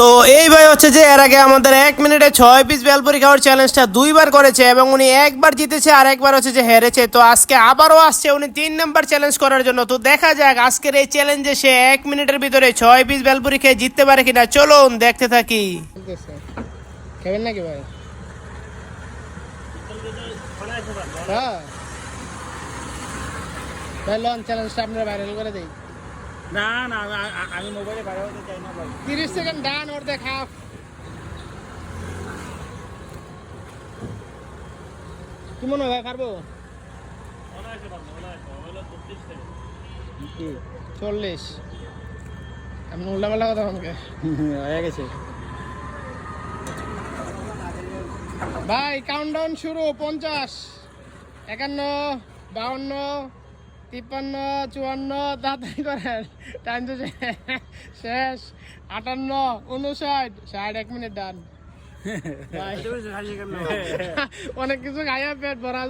তো এই ভাই হচ্ছে যে এর আগে আমাদের এক মিনিটে ছয় পিস বেলপুরি খাওয়ার চ্যালেঞ্জটা দুইবার করেছে এবং উনি একবার জিতেছে আর একবার হচ্ছে যে হেরেছে। তো আজকে আবারও আসছে উনি তিন নাম্বার চ্যালেঞ্জ করার জন্য। তো দেখা যাক আজকের এই চ্যালেঞ্জে সে এক মিনিটের ভিতরে ছয় পিস বেলপুরি খেয়ে জিততে পারে কিনা। চলুন দেখতে থাকি। খাবেন নাকি ভাই? হ্যাঁ। চ্যালেঞ্জটা আপনারা ভাইরাল করে দেই। না না আমি- মোবাইলে বাইরে হতে চাই না ভাই। তিরিশ সেকেন্ড ডান ওর দেখা। কি মনে হয় পারব? চল্লিশ। আমি উল্টাপাল্টা কথা আমাকে। হয়ে গেছে। ভাই কাউন্টডাউন শুরু পঞ্চাশ একান্ন বাউন্ন তিপ্পান্ন চুয়ান্ন তাড়াতাড়ি করেন। টাইম তো শেষ। আটান্ন উনষাট ষাট এক মিনিট ডান। অনেক কিছু খাইয়া পেট ভরা